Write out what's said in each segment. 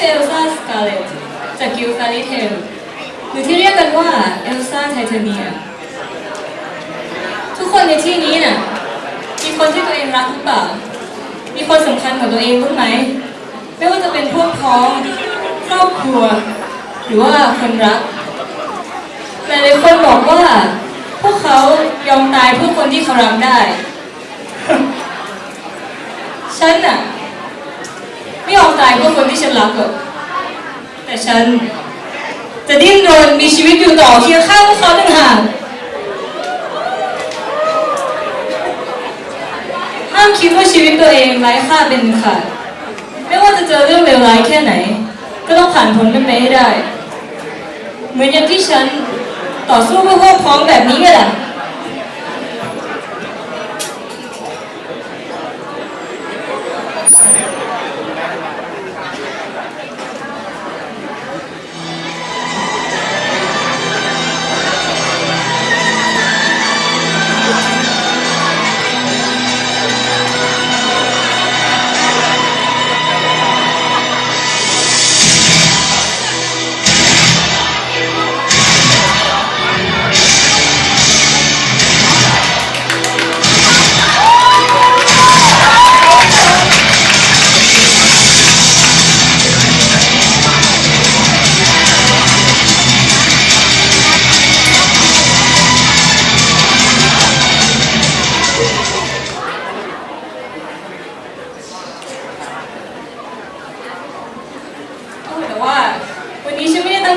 เอลซ่าสกาเลตจากกิลฟาริเทลหรือที่เรียกกันว่าเอลซ่าไทเทเนียทุกคนในที่นี้น่ะมีคนที่ตัวเองรักหรือเปล่า มีคนสำคัญกับตัวเองบ้ไหม ไม่ว่าจะเป็นพวกพ้องครอบครัว หรือว่าคนรักหลายๆคนบอกว่า พวกเขายอมตายเพื่อคนที่เขารักได้ ฉันน่ะ ไม่ยอมตายเพื่อคนที่ฉันรักหรอกแต่ฉันจะดิ้นรนมีชีวิตอยู่ต่อเคียงข้างพวกเขาต่างหากห้ามคิดว่าชีวิตตัวเองไร้ค่าเป็นขาดไม่ว่าจะเจอเรื่องเลวร้ายแค่ไหน ก็ต้องผ่านพ้นมันไปให้ได้ เหมือนอย่างที่ฉันต่อสู้เพื่อพวกพ้องแบบนี้ไง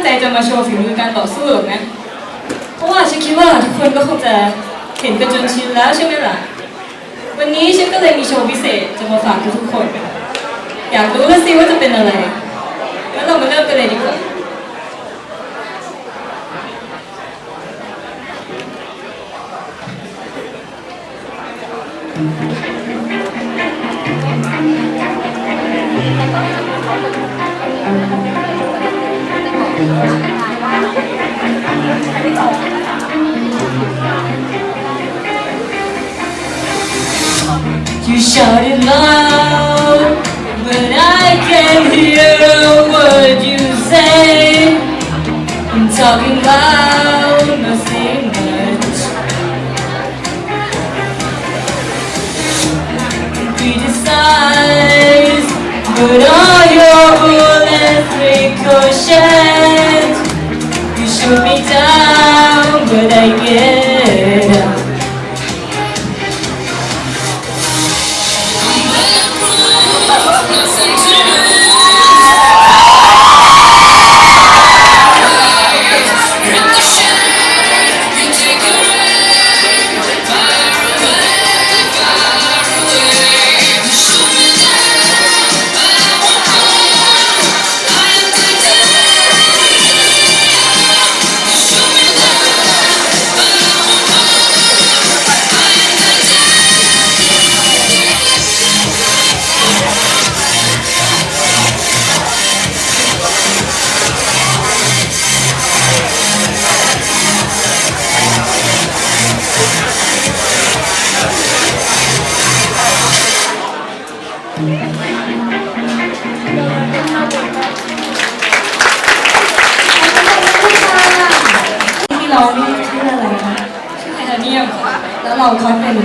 ใจจะมาโชว์ฝีมือการต่อสู้หรอกนะ เพราะว่าฉันคิดว่าทุกคนก็คงจะเห็นกันจนชินแล้วใช่ไหมล่ะ วันนี้ฉันก็เลยมีโชว์พิเศษจะมาฝากทุกคน อยากรู้แล้วสิว่าจะเป็นอะไรงั้นเรามาเริ่มกันเลยดีกว่า You shouted loud, but I can't hear a word you say. I'm talking loud, not saying much. Criticize, but all your bullets ricochet. You shoot me down, but I get เรานี่ชื่ออะไรคะชื่อไทเทเนียมค่ะแล้วเราเขาเป็น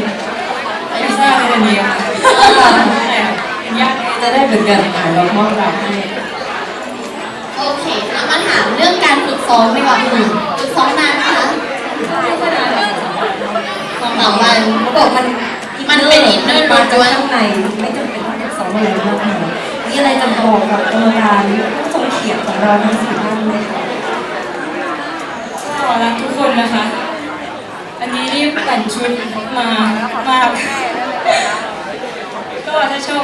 เอลซ่าไทเทเนียมค่ะเป็นญาติจะได้เหมือนกันค่ะเรามอบรับให้โอเคแล้วมาถามเรื่องการฝึกซ้อมดีกว่าค่ะฝึกซ้อมนานไหมคะขนาดนั้นสองวันเขาบอกมันมันเป็นอินเนอร์มันจะล้วนข้างในไม่จำเป็นต้องสองอะไรมากมายมีอะไรจะบอกกับกรรมการผู้ทรงเกียรติของเราทั้งสี่ท่านไหมคะก็ รักทุกคนนะคะ อันนี้รีบแต่งชุดมามากก็ถ้าชอบ